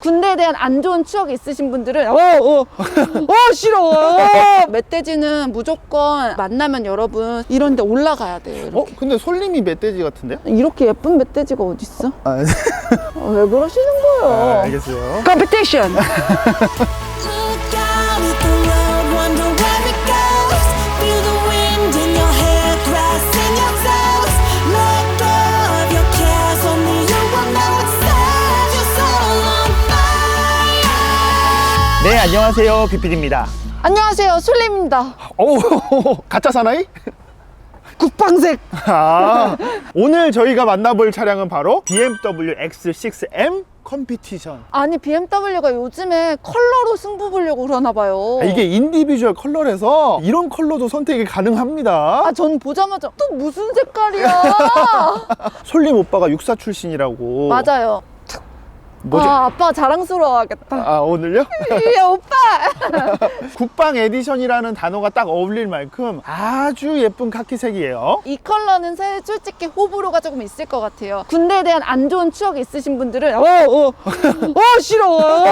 군대에 대한 안 좋은 추억이 있으신 분들은 어, 어, 어, 싫어. 어. 멧돼지는 무조건 만나면 여러분 이런 데 올라가야 돼요. 이렇게. 어? 근데 솔님이 멧돼지 같은데요? 이렇게 예쁜 멧돼지가 어딨어? 아, 어, 왜 그러시는 아, 거예요? 알겠어요. 컴피티션! 네, 안녕하세요. 비필입니다. 안녕하세요, 솔림입니다. 오, 가짜 사나이? 국방색! 아, 오늘 저희가 만나볼 차량은 바로 BMW X6M 컴피티션. 아니, BMW가 요즘에 컬러로 승부 보려고 그러나 봐요. 아, 이게 인디비주얼 컬러라서 이런 컬러도 선택이 가능합니다. 아, 전 보자마자 또 무슨 색깔이야? 솔림 오빠가 육사 출신이라고. 맞아요. 뭐지? 아, 아빠 자랑스러워하겠다. 아, 오늘요? 이 오빠! 국방 에디션이라는 단어가 딱 어울릴 만큼 아주 예쁜 카키색이에요. 이 컬러는 사실 솔직히 호불호가 조금 있을 것 같아요. 군대에 대한 안 좋은 추억이 있으신 분들은 어, 어, 어, 싫어. 어,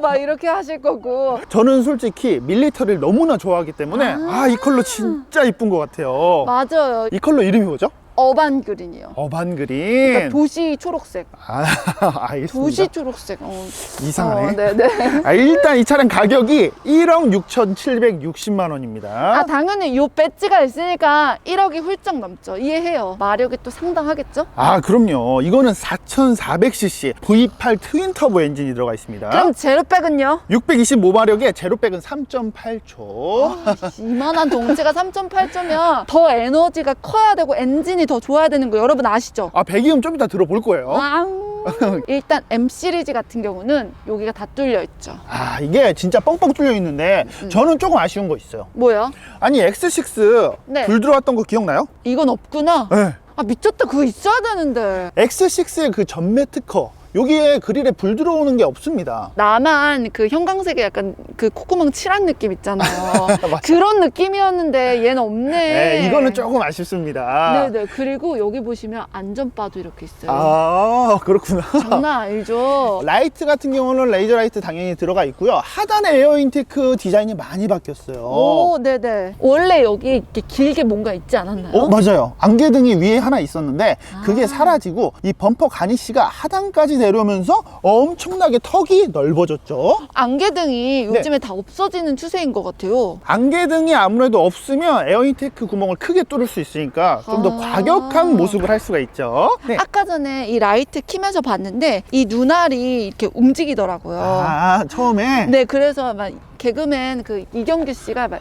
막 이렇게 하실 거고. 저는 솔직히 밀리터리를 너무나 좋아하기 때문에 아, 이 컬러 진짜 이쁜 것 같아요. 맞아요. 이 컬러 이름이 뭐죠? 어반 그린이요. 어반 그린. 그러니까 도시 초록색. 아, 알겠습니다. 도시 초록색. 어. 이상하네. 어, 네네. 아, 일단 이 차량 가격이 1억 6,760만 원입니다. 아, 당연히 요 배지가 있으니까 1억이 훌쩍 넘죠. 이해해요. 마력이 또 상당하겠죠? 아, 그럼요. 이거는 4,400cc V8 트윈 터보 엔진이 들어가 있습니다. 그럼 제로백은요? 625마력에 제로백은 3.8초. 아, 이만한 동체가 3.8초면 더 에너지가 커야 되고 엔진이 더 좋아야 되는 거 여러분 아시죠? 아, 배기음 좀 이따 들어볼 거예요. 왕. 일단 M 시리즈 같은 경우는 여기가 다 뚫려 있죠. 아, 이게 진짜 뻥뻥 뚫려 있는데 음. 저는 조금 아쉬운 거 있어요. 뭐야? 아니, X6 네. 불 들어왔던 거 기억나요? 이건 없구나. 네. 아 미쳤다. 그거 있어야 되는데. X6의 그 전매 특허. 여기에 그릴에 불 들어오는 게 없습니다. 나만 그 형광색에 약간 그 콧구멍 칠한 느낌 있잖아요. 그런 느낌이었는데 얘는 없네. 네, 이거는 조금 아쉽습니다. 네네. 그리고 여기 보시면 안전바도 이렇게 있어요. 아, 그렇구나. 장난 아니죠? 라이트 같은 경우는 레이저 라이트 당연히 들어가 있고요. 하단에 에어 인테크 디자인이 많이 바뀌었어요. 오, 네네. 원래 여기 이렇게 길게 뭔가 있지 않았나요? 어, 맞아요. 안개등이 위에 하나 있었는데 그게 아. 사라지고 이 범퍼 가니쉬가 하단까지 내려오면서 엄청나게 턱이 넓어졌죠. 안개등이 네. 요즘에 다 없어지는 추세인 것 같아요. 안개등이 아무래도 없으면 에어 인테크 구멍을 크게 뚫을 수 있으니까 좀 더 아. 과격한 모습을 할 수가 있죠. 네. 아까 전에 이 라이트 키면서 봤는데 이 눈알이 이렇게 움직이더라고요. 아, 처음에 네, 그래서 막 개그맨 그 이경규 씨가 막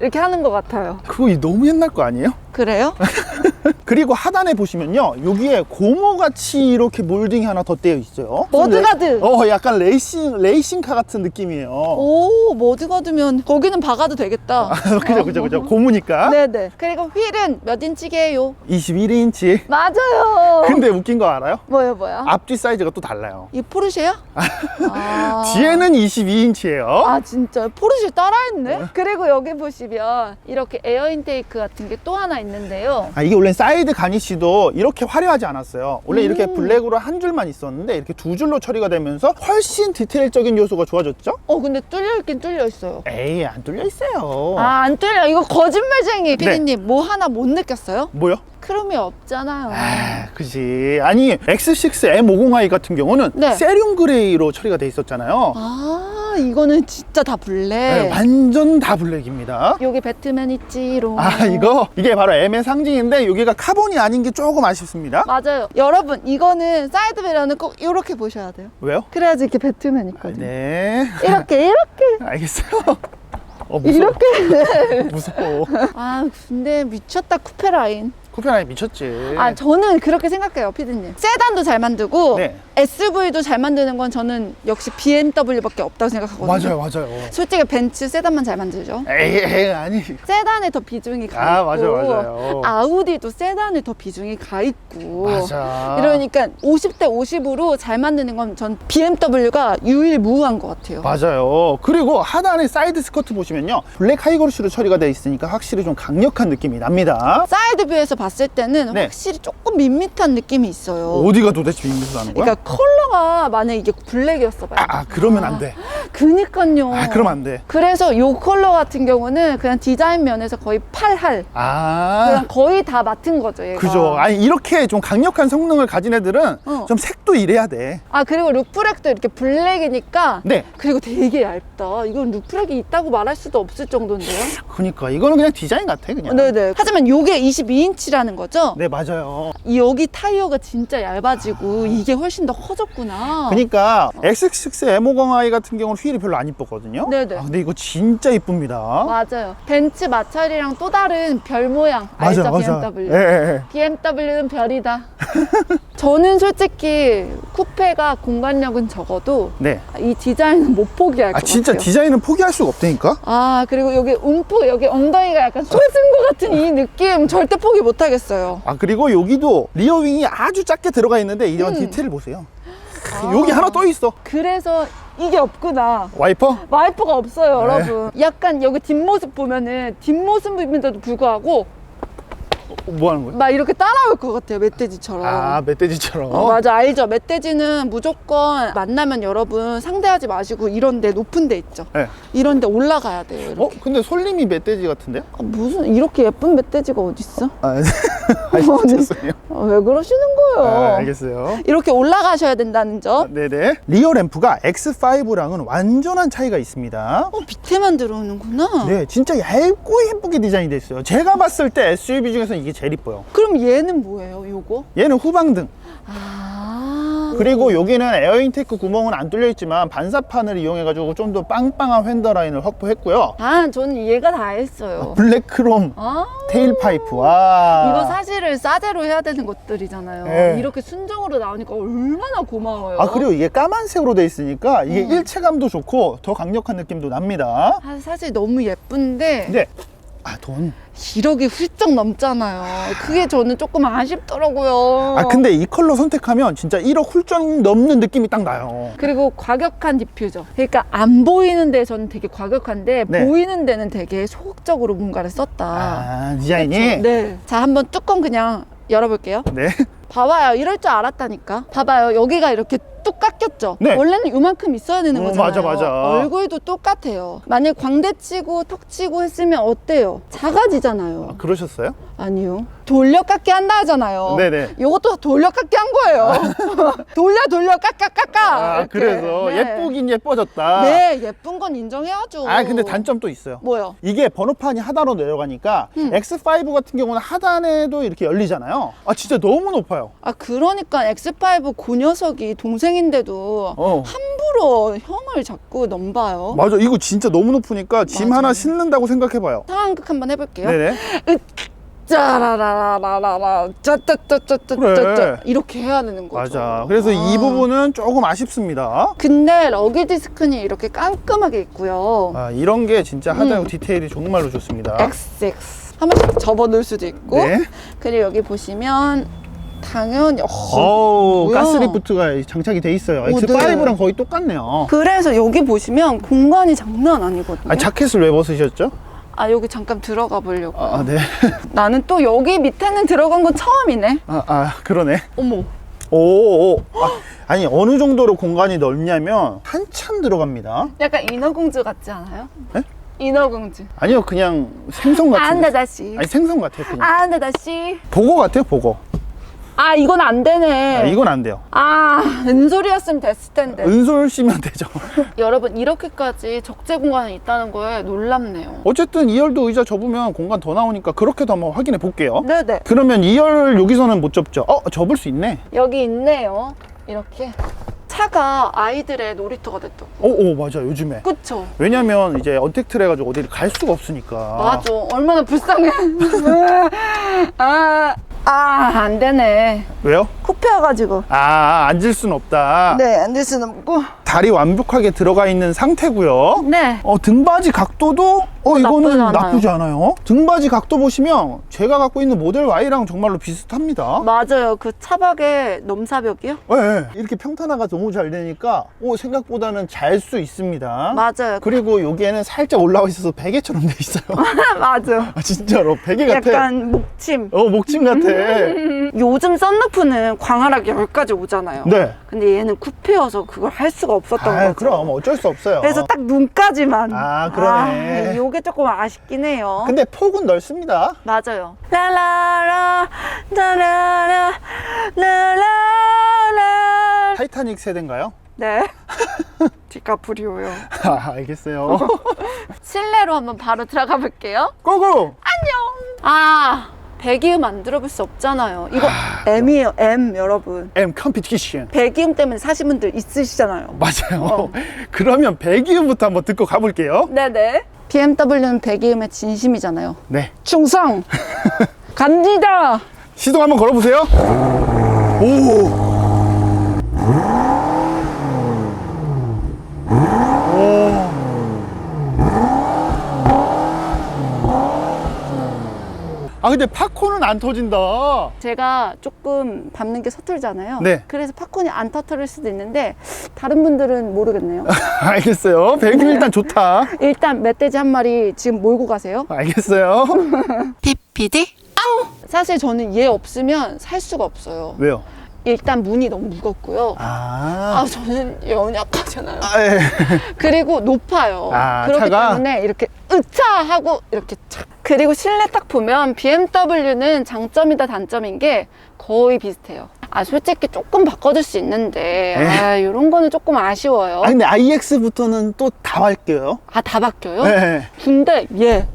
이렇게 하는 것 같아요. 그거 너무 옛날 거 아니에요? 그래요? 그리고 하단에 보시면요. 여기에 고무같이 이렇게 몰딩이 하나 덧대어 있어요. 머드가드! 어, 약간 레이싱, 레이싱카 같은 느낌이에요. 오, 머드가드면 거기는 박아도 되겠다. 그죠, 그죠, 그죠. 고무니까. 네네. 그리고 휠은 몇 인치게요? 21인치. 맞아요. 근데 웃긴 거 알아요? 뭐요, 뭐요? 앞뒤 사이즈가 또 달라요. 이 포르쉐야? 아. 뒤에는 22인치예요. 아 진짜 포르쉐 따라했네. 그리고 여기 보시면 이렇게 에어 인테이크 같은 게 또 하나 있는데요. 아, 이게 원래 사이 드 가니쉬도 이렇게 화려하지 않았어요. 원래 이렇게 음. 블랙으로 한 줄만 있었는데 이렇게 두 줄로 처리가 되면서 훨씬 디테일적인 요소가 좋아졌죠? 어 근데 뚫려 있긴 뚫려 있어요. 에이, 안 뚫려 있어요. 아 안 뚫려. 이거 거짓말쟁이. 네. 피디님 뭐 하나 못 느꼈어요? 뭐요? 크롬이 없잖아요. 아, 그지. 아니, X6 M50i 같은 경우는 네. 세륨 그레이로 처리가 돼 있었잖아요. 아 이거는 진짜 다 블랙. 네, 완전 다 블랙입니다. 여기 배트맨 있지롱. 아, 이거? 이게 바로 M의 상징인데 여기가 카본이 아닌 게 조금 아쉽습니다. 맞아요. 여러분 이거는 사이드 미러는 꼭 이렇게 보셔야 돼요. 왜요? 그래야지 이렇게 배트맨 있거든요. 네. 이렇게 이렇게 알겠어요. 어, 무서워. 이렇게. 무서워. 아 근데 미쳤다 쿠페 라인. 쿠페 라인 미쳤지. 아 저는 그렇게 생각해요 피디님 세단도 잘 만들고 네. SUV도 잘 만드는 건 저는 역시 BMW밖에 없다고 생각하거든요 맞아요, 맞아요. 솔직히 벤츠 세단만 잘 만들죠 에이, 에이, 아니. 세단에 더 비중이 가 아, 있고 맞아요, 맞아요. 아우디도 세단에 더 비중이 가 있고 맞아. 이러니까 50대 50으로 잘 만드는 건 전 BMW가 유일무우한 것 같아요 맞아요. 그리고 하단에 사이드 스커트 보시면요. 블랙 하이그로시로 처리가 되어 있으니까 확실히 좀 강력한 느낌이 납니다. 사이드 뷰에서 봤을 때는 네. 확실히 조금 밋밋한 느낌이 있어요 어디가 도대체 밋밋하는 거야? 그러니까 컬러가 만약 이게 블랙이었어 봐요. 아, 아, 그러면 안 돼. 그니까요. 아, 그러면 안 돼. 그래서 요 컬러 같은 경우는 그냥 디자인 면에서 거의 8할. 아. 그냥 거의 다 맡은 거죠, 얘가. 그죠. 아니, 이렇게 좀 강력한 성능을 가진 애들은 어. 좀 색도 이래야 돼. 아, 그리고 루프렉도 이렇게 블랙이니까. 네. 그리고 되게 얇다. 이건 루프렉이 있다고 말할 수도 없을 정도인데요. 그러니까 이거는 그냥 디자인 같아, 그냥. 네네. 하지만 요게 22인치라는 거죠? 네, 맞아요. 이 여기 타이어가 진짜 얇아지고 이게 훨씬 더 커졌구나. 그러니까 XX M50i 같은 경우는 휠이 별로 안 이뻤거든요. 네네. 아, 근데 이거 진짜 이쁩니다. 맞아요. 벤츠 마찰이랑 또 다른 별 모양. 알죠, BMW. 예, 예, 예. BMW는 별이다. 저는 솔직히 쿠페가 공간력은 적어도 네. 이 디자인은 못 포기할 아것 진짜 같아요. 디자인은 포기할 수가 없다니까. 아 그리고 여기 움프 여기 엉덩이가 약간 솟은 것 같은 이 느낌 절대 포기 못 하겠어요. 아 그리고 여기도 리어윙이 아주 작게 들어가 있는데 이런 음. 디테일을 보세요. 아. 여기 하나 떠 있어. 그래서 이게 없구나. 와이퍼? 와이퍼가 없어요, 네. 여러분. 약간 여기 뒷모습 보면은 뒷모습인데도 불구하고 어, 뭐 하는 거야? 막 이렇게 따라올 것 같아요, 멧돼지처럼. 아 멧돼지처럼. 어, 맞아 알죠 멧돼지는 무조건 만나면 여러분 상대하지 마시고 이런 데 높은 데 있죠 네. 이런 데 올라가야 돼요 이렇게. 어 근데 솔림이 멧돼지 같은데요? 아, 무슨 이렇게 예쁜 멧돼지가 어딨어? 아, 아 죄송해요. 아, 왜 그러시는 거예요 아, 알겠어요. 이렇게 올라가셔야 된다는 점 네네. 리어 램프가 X5랑은 완전한 차이가 있습니다. 어, 밑에만 들어오는구나 네, 진짜 얇고 예쁘게 디자인이 돼 있어요. 제가 봤을 때 SUV 중에서 이게 제일 이뻐요. 그럼 얘는 뭐예요 요거? 얘는 후방등. 아 그리고 여기는 에어 인테이크 구멍은 안 뚫려 있지만 반사판을 이용해가지고 좀 더 빵빵한 휀더 라인을 확보했고요. 아 저는 얘가 다 했어요 블랙 크롬 아 테일 파이프. 와. 이거 사실을 싸제로 해야 되는 것들이잖아요 네. 이렇게 순정으로 나오니까 얼마나 고마워요 아 그리고 이게 까만색으로 돼 있으니까 이게 음. 일체감도 좋고 더 강력한 느낌도 납니다. 아, 사실 너무 예쁜데 근데 아 돈. 1억이 훌쩍 넘잖아요. 그게 저는 조금 아쉽더라고요. 아 근데 이 컬러 선택하면 진짜 1억 훌쩍 넘는 느낌이 딱 나요. 그리고 과격한 디퓨저. 그러니까 안 보이는 데 저는 되게 과격한데 네. 보이는 데는 되게 소극적으로 뭔가를 썼다. 아 디자인이. 네. 자, 한번 뚜껑 그냥 열어볼게요. 네. 봐봐요. 이럴 줄 알았다니까. 봐봐요. 여기가 이렇게 뚝 깎였죠? 네. 원래는 이만큼 있어야 되는 어, 거잖아요. 맞아, 맞아. 얼굴도 똑같아요. 만약 광대 치고 턱 치고 했으면 어때요? 작아지잖아요. 아, 그러셨어요? 아니요. 돌려깎기 한다 하잖아요. 네네. 요것도 돌려깎기 한 거예요. 돌려 돌려 깎아 깎아. 아 이렇게. 그래서 네. 예쁘긴 예뻐졌다. 네, 예쁜 건 인정해야죠. 아 근데 단점도 있어요. 뭐요? 이게 번호판이 하단으로 내려가니까 음. X5 같은 경우는 하단에도 이렇게 열리잖아요. 아 진짜 너무 높아요. 아 그러니까 X5 그 녀석이 동생인데도 어. 함부로 형을 자꾸 넘봐요. 맞아 이거 진짜 너무 높으니까 짐 맞아요. 하나 싣는다고 생각해봐요. 상황극 한번 해볼게요. 네네. 짜라라라라라 짜짜짜짜짜 그래. 이렇게 해야 되는 거죠. 맞아. 그래서 이 아. 부분은 조금 아쉽습니다. 근데 러기 디스크는 이렇게 깔끔하게 있고요. 아 이런 게 진짜 하단 음. 디테일이 정말로 좋습니다. XX 한 번씩 접어 놓을 수도 있고 네. 그리고 여기 보시면 당연히 어, 어우 뭐야? 가스리프트가 장착이 돼 있어요. 오, 네. X5랑 거의 똑같네요. 그래서 여기 보시면 공간이 장난 아니거든요. 아 자켓을 왜 벗으셨죠? 아 여기 잠깐 들어가 보려고. 아, 아, 네. 나는 또 여기 밑에는 들어간 건 처음이네. 아, 아 그러네. 어머. 오, 오. 아, 아니 어느 정도로 공간이 넓냐면 한참 들어갑니다. 약간 인어공주 같지 않아요? 네? 인어공주. 아니요 그냥 생선 안돼 같은데. 다시. 아니 생선 같아요 그냥. 안돼 다시. 보고 같아요 보고. 아 이건 안 되네. 아, 이건 안 돼요. 아 은솔이었으면 됐을 텐데. 은솔 씨면 되죠. 여러분 이렇게까지 적재 공간이 있다는 거에 놀랍네요. 어쨌든 2열도 의자 접으면 공간 더 나오니까 그렇게도 한번 확인해 볼게요. 네네. 그러면 2열 여기서는 못 접죠. 어 접을 수 있네. 여기 있네요. 이렇게 차가 아이들의 놀이터가 됐다고. 오, 오 맞아 요즘에. 그쵸? 왜냐면 이제 언택트를 해가지고 어디를 갈 수가 없으니까. 맞아. 얼마나 불쌍해. 아, 아, 안 되네. 왜요? 쿠페여가지고. 아 앉을 순 없다. 네, 앉을 수는 없고. 다리 완벽하게 들어가 있는 상태고요. 네. 어 등받이 각도도 어 이거는 나쁘지 않아요. 나쁘지 않아요. 등받이 각도 보시면 제가 갖고 있는 모델 Y랑 정말로 비슷합니다. 맞아요. 그 차박의 넘사벽이요? 네, 네. 이렇게 평탄화가 너무 잘 되니까 오 생각보다는 잘 수 있습니다. 맞아요. 그리고 여기에는 살짝 올라와 있어서 베개처럼 돼 있어요. 맞아. 아, 진짜로 베개 같아. 약간 목침. 어 목침 같아. 요즘 썬루프는 광활하게 10가지 오잖아요. 네. 근데 얘는 쿠페여서 그걸 할 수가 없었던 아, 거죠. 그럼 어쩔 수 없어요. 그래서 딱 눈까지만. 아, 그러네. 아, 요게 조금 아쉽긴 해요. 근데 폭은 넓습니다. 맞아요. 라라라 라라라 라라라 타이타닉 세대인가요? 네. 디카프리오요. 아, 알겠어요. 실내로 한번 바로 들어가 볼게요. 고고! 아, 배기음 안 들어볼 수 없잖아요. 이거 M이에요, M 여러분. M 컴피티션. 배기음 때문에 사신 분들 있으시잖아요. 맞아요. 어. 그러면 배기음부터 한번 듣고 가볼게요. 네네. BMW는 배기음의 진심이잖아요. 네. 충성! 갑니다! 시동 한번 걸어보세요. 오. 아 근데 팝콘은 안 터진다. 제가 조금 밟는 게 서툴잖아요. 네. 그래서 팝콘이 안 터트릴 수도 있는데 다른 분들은 모르겠네요. 알겠어요. 배기음 일단 좋다. 일단 멧돼지 한 마리 지금 몰고 가세요. 알겠어요. 피피디 사실 저는 얘 없으면 살 수가 없어요. 왜요? 일단 문이 너무 무겁고요. 아, 아. 저는 연약하잖아요. 아, 예. 그리고 높아요. 아, 그렇기 차가? 때문에 이렇게 으차 하고 이렇게 착. 그리고 실내 딱 보면 BMW는 장점이다 단점인 게 거의 비슷해요. 아 솔직히 조금 바꿔줄 수 있는데 에. 아 이런 거는 조금 아쉬워요. 아 근데 IX부터는 또 다 바뀌어요. 아 다 바뀌어요? 네. 근데 얘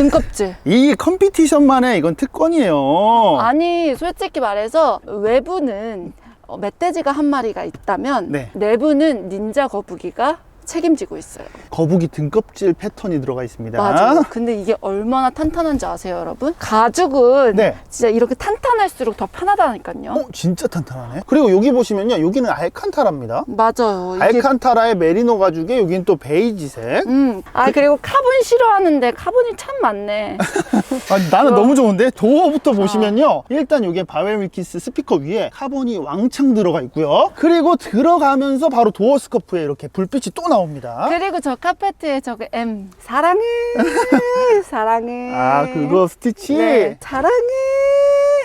등껍질. 이 컴피티션만의 이건 특권이에요. 아니 솔직히 말해서 외부는 어, 멧돼지가 한 마리가 있다면 네. 내부는 닌자 거북이가 책임지고 있어요. 거북이 등껍질 패턴이 들어가 있습니다. 맞아요. 근데 이게 얼마나 탄탄한지 아세요, 여러분? 가죽은 네. 진짜 이렇게 탄탄할수록 더 편하다니까요. 어, 진짜 탄탄하네. 그리고 여기 보시면요. 여기는 알칸타라입니다. 맞아요. 이게 알칸타라의 메리노 가죽에 여기는 또 베이지색. 음. 아 그리고 카본 싫어하는데 카본이 참 많네. 아, 나는 너무 좋은데 도어부터 보시면요. 일단 여기에 바웰 밀키스 스피커 위에 카본이 왕창 들어가 있고요. 그리고 들어가면서 바로 도어 스커프에 이렇게 불빛이 또 나옵니다. 그리고 저 카페트에 저거 M 사랑해 사랑해. 아, 그거 스티치? 네, 사랑해.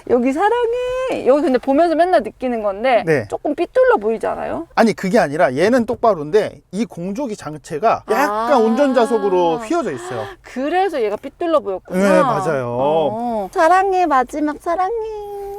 여기 사랑해. 여기 근데 보면서 맨날 느끼는 건데 네. 조금 삐뚤러 보이지 않아요? 아니 그게 아니라 얘는 똑바로인데 이 공조기 장체가 약간 아. 운전좌석으로 휘어져 있어요. 그래서 얘가 삐뚤러 보였구나. 네, 맞아요. 어. 사랑해 마지막 사랑해.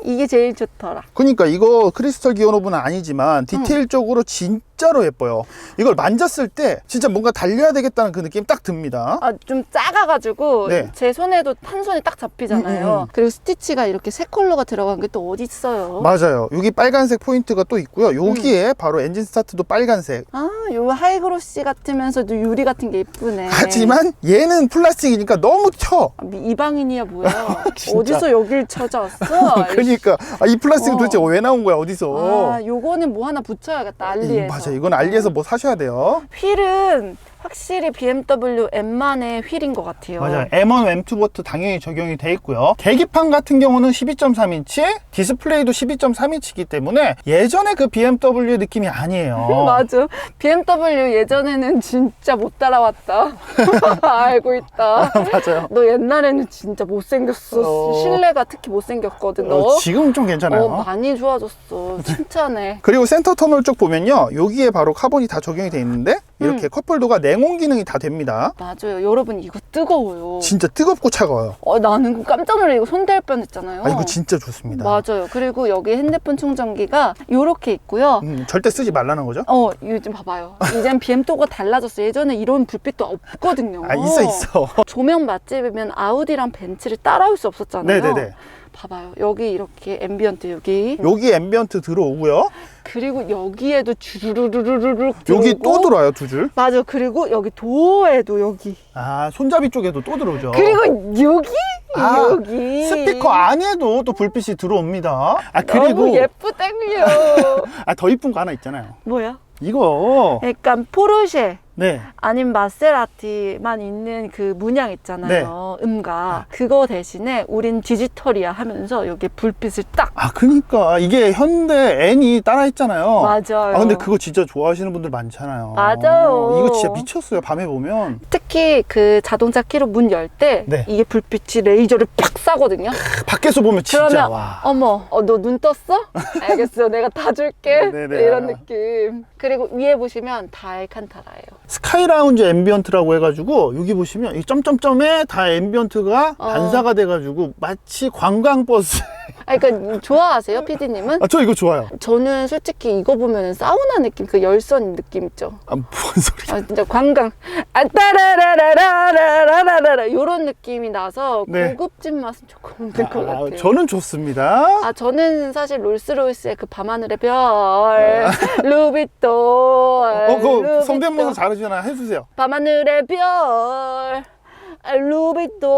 이게 제일 좋더라. 그러니까 이거 크리스털 기어노브는 아니지만 디테일적으로 진짜 로 예뻐요. 이걸 만졌을 때 진짜 뭔가 달려야 되겠다는 그 느낌 딱 듭니다. 아, 좀 작아가지고 네. 제 손에도 한 손에 딱 잡히잖아요. 음, 음, 음. 그리고 스티치가 이렇게 세 컬러가 들어간 게 또 어디 있어요? 맞아요. 여기 빨간색 포인트가 또 있고요. 여기에 바로 엔진 스타트도 빨간색. 아, 요 하이그로시 같으면서도 유리 같은 게 예쁘네. 하지만 얘는 플라스틱이니까 너무 튀어. 아, 미- 이방인이야 뭐야? 진짜. 어디서 여기를 찾아왔어? 그러니까 아, 이 플라스틱 어. 도대체 왜 나온 거야 어디서? 아, 요거는 뭐 하나 붙여야겠다 음, 알리에서. 맞아. 이건 알리에서 뭐 사셔야 돼요. 휠은 확실히 BMW M만의 휠인 것 같아요. 맞아요. M1, M2 버트 당연히 적용이 돼 있고요. 계기판 같은 경우는 12.3인치, 디스플레이도 12.3인치이기 때문에 예전에 그 BMW의 느낌이 아니에요. 맞아. BMW 예전에는 진짜 못 따라왔다. 알고 있다. 맞아요. 너 옛날에는 진짜 못생겼어. 어. 실내가 특히 못생겼거든, 너. 어, 지금 좀 괜찮아요. 어, 많이 좋아졌어. 칭찬해. 그리고 센터 터널 쪽 보면요. 여기에 바로 카본이 다 적용이 돼 있는데 이렇게 컵홀더가 냉온 기능이 다 됩니다. 맞아요. 여러분, 이거 뜨거워요. 진짜 뜨겁고 차가워요. 어, 나는 깜짝 놀래. 이거 손댈 뻔 했잖아요. 아, 이거 진짜 좋습니다. 맞아요. 그리고 여기 핸드폰 충전기가 이렇게 있고요. 음, 절대 쓰지 말라는 거죠? 어, 좀 봐봐요. 이젠 BMW가 달라졌어. 예전에 이런 불빛도 없거든요. 아, 있어, 있어. 조명 맛집이면 아우디랑 벤츠를 따라올 수 없었잖아요. 네네네. 봐봐요. 여기 이렇게 앰비언트 여기. 여기 앰비언트 들어오고요. 그리고 여기에도 주르르르르륵 여기. 또 들어와요, 두 줄. 맞아. 그리고 여기 도어에도 여기. 아, 손잡이 쪽에도 또 들어오죠. 그리고 여기 아, 여기 스피커 안에도 또 불빛이 들어옵니다. 아, 너무 그리고 예쁘다고요. 아, 더 이쁜 거 하나 있잖아요. 뭐야? 이거. 약간 포르쉐 네. 아니면 마세라티만 있는 그 문양 있잖아요. 네. 음가. 그거 대신에 우린 디지털이야 하면서 여기 불빛을 딱. 아, 그니까 이게 현대 N이 따라 했잖아요. 맞아요. 아, 근데 그거 진짜 좋아하시는 분들 많잖아요. 맞아요. 이거 진짜 미쳤어요. 밤에 보면. 특히 그 자동차 키로 문 열때 네. 이게 불빛이 레이저를 팍 쏴거든요. 밖에서 보면 진짜 그러면 와. 어머, 어, 너 눈 떴어? 알겠어, 내가 다 줄게. 네네. 이런 느낌. 그리고 위에 보시면 다 알칸타라예요. 스카이 라운지 앰비언트라고 해가지고 여기 보시면 이 점점점에 다 앰비언트가 어. 반사가 돼가지고 마치 관광버스. 아, 그러니까 좋아하세요, PD님은? 아, 저 이거 좋아요. 저는 솔직히 이거 보면 사우나 느낌, 그 열선 느낌 있죠. 아, 뭔 소리. 아, 진짜 관광. 아, 따라라라라라라라라. 요런 느낌이 나서 네. 고급진 맛은 조금 없는 것 아, 같아요. 저는 좋습니다. 아, 저는 사실 롤스로이스의 그 밤하늘의 별, 루비통. 어, 그거 루비통. 성대모사 잘하시잖아요. 해주세요. 밤하늘의 별, 아, 루비통.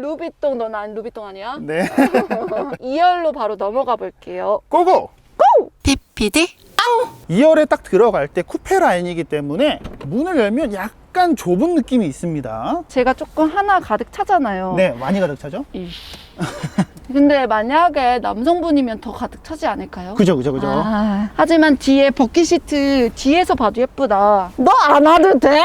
루비통, 넌안 루비통 아니야? 네. 2열로 바로 넘어가 볼게요. 고고! PPD? 2열에 딱 들어갈 때 쿠페 라인이기 때문에 문을 열면 약간 좁은 느낌이 있습니다. 제가 조금 하나 가득 차잖아요. 네, 많이 가득 차죠? 근데 만약에 남성분이면 더 가득 차지 않을까요? 그죠, 그죠, 그죠. 아, 하지만 뒤에 버킷 시트 뒤에서 봐도 예쁘다. 너 안 와도 돼?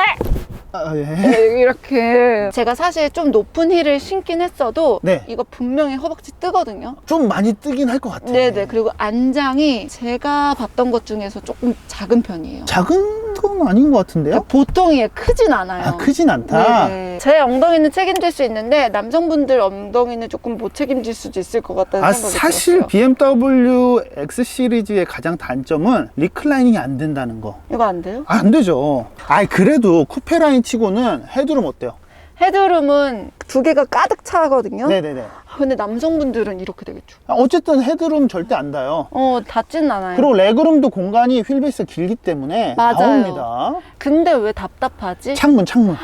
아, 예. 네, 이렇게 제가 사실 좀 높은 힐을 신긴 했어도 네. 이거 분명히 허벅지 뜨거든요. 좀 많이 뜨긴 할 것 같아요. 네네 그리고 안장이 제가 봤던 것 중에서 조금 작은 편이에요. 작은 건 아닌 것 같은데요? 그러니까 보통이 크진 않아요. 아, 크진 않다. 네네. 제 엉덩이는 책임질 수 있는데 남성분들 엉덩이는 조금 못 책임질 수도 있을 것 같다는 아, 생각이 사실 들었어요. BMW X 시리즈의 가장 단점은 리클라이닝이 안 된다는 거. 이거 안 돼요? 아, 안 되죠. 아, 그래도 쿠페 라인 치고는 헤드룸 어때요? 헤드룸은 두 개가 가득 차거든요. 네네네. 아, 근데 남성분들은 이렇게 되겠죠. 아, 어쨌든 헤드룸 절대 안 닿아요. 어, 닿진 않아요. 그리고 레그룸도 공간이 휠베이스가 길기 때문에 맞아요. 나옵니다. 근데 왜 답답하지? 창문, 창문.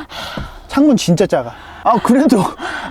창문 진짜 작아. 아, 그래도,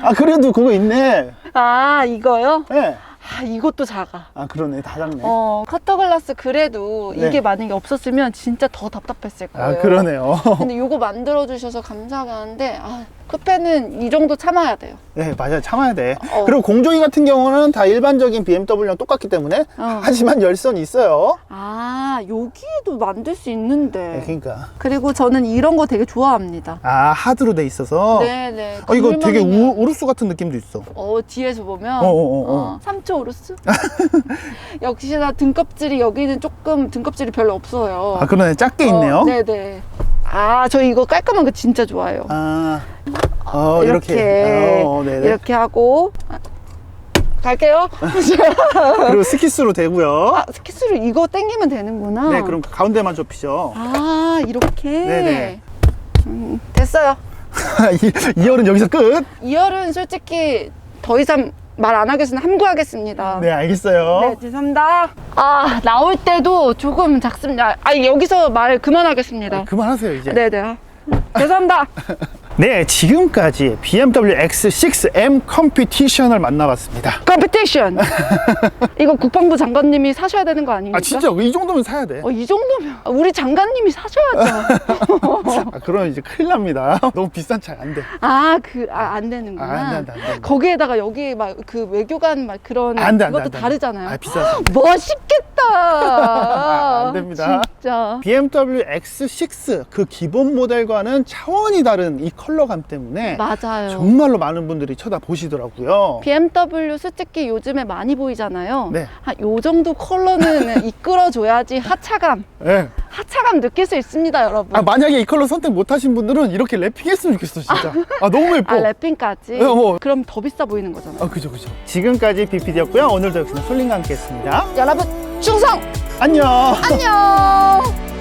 아, 그래도 그거 있네. 아, 이거요? 예. 아, 이것도 작아. 아, 그러네. 다 작네. 어, 커터글라스 그래도 네. 이게 만약에 없었으면 진짜 더 답답했을 거예요. 아, 그러네요. 근데 요거 만들어 주셔서 감사하게 하는데, 아, 쿠페는 이 정도 참아야 돼요. 네, 맞아요. 참아야 돼. 어. 그리고 공조기 같은 경우는 다 일반적인 BMW랑 똑같기 때문에 어. 하지만 열선이 있어요. 아, 여기에도 만들 수 있는데. 네, 그러니까. 그리고 저는 이런 거 되게 좋아합니다. 아, 하드로 돼 있어서. 네네. 어, 이거 되게 우, 우르스 같은 느낌도 있어. 어 뒤에서 보면 어, 어, 어, 어. 삼초 오르스 역시나 등껍질이 여기는 조금 등껍질이 별로 없어요. 아, 그러네. 작게 있네요. 어, 네네. 아 저 이거 깔끔한 거 진짜 좋아해요. 아, 어, 이렇게. 이렇게 어, 네네. 이렇게 하고 아, 갈게요. 그리고 스키스로 되고요. 아 스키스를 이거 땡기면 되는구나. 네, 그럼 가운데만 좁히죠. 아 이렇게. 네네. 음, 됐어요. 이, 이 열은 여기서 끝. 이열은 솔직히 더 이상 말 안 하겠으나 함구하겠습니다. 네, 알겠어요. 네, 죄송합니다. 아, 나올 때도 조금 작습니다. 아, 여기서 말 그만하겠습니다. 그만하세요, 이제. 네네. 아, 죄송합니다. 네, 지금까지 BMW X6M 컴피티션을 만나봤습니다. 컴피티션. 이거 국방부 장관님이 사셔야 되는 거 아닙니까? 아, 진짜 이 정도면 사야 돼. 어, 이 정도면 우리 장관님이 사셔야죠. 아, 그럼 이제 큰일 납니다. 너무 비싼 차 안 돼. 아, 그, 아, 안 되는구나. 아, 안 돼, 안 돼, 안 돼, 안 돼. 거기에다가 여기 막 그 외교관 막 그런 안 돼, 안 돼, 그것도 안 돼, 안 돼. 다르잖아요. 아, 비싸서. 멋있겠다. 안 됩니다. 진짜. BMW X6 그 기본 모델과는 차원이 다른 이 컬러감 때문에 맞아요. 정말로 많은 분들이 쳐다보시더라고요. BMW 솔직히 요즘에 많이 보이잖아요. 네. 한요 정도 컬러는 이끌어줘야지 하차감, 네. 하차감 느낄 수 있습니다, 여러분. 아, 만약에 이 컬러 선택 못 하신 분들은 이렇게 랩핑했으면 좋겠어, 진짜. 아, 너무 예뻐. 아, 랩핑까지? 네, 뭐. 그럼 더 비싸 보이는 거잖아. 아, 그죠, 그죠. 지금까지 BPD였고요. 오늘도 역시나 솔링과 함께 했습니다. 여러분, 충성! 안녕! 안녕!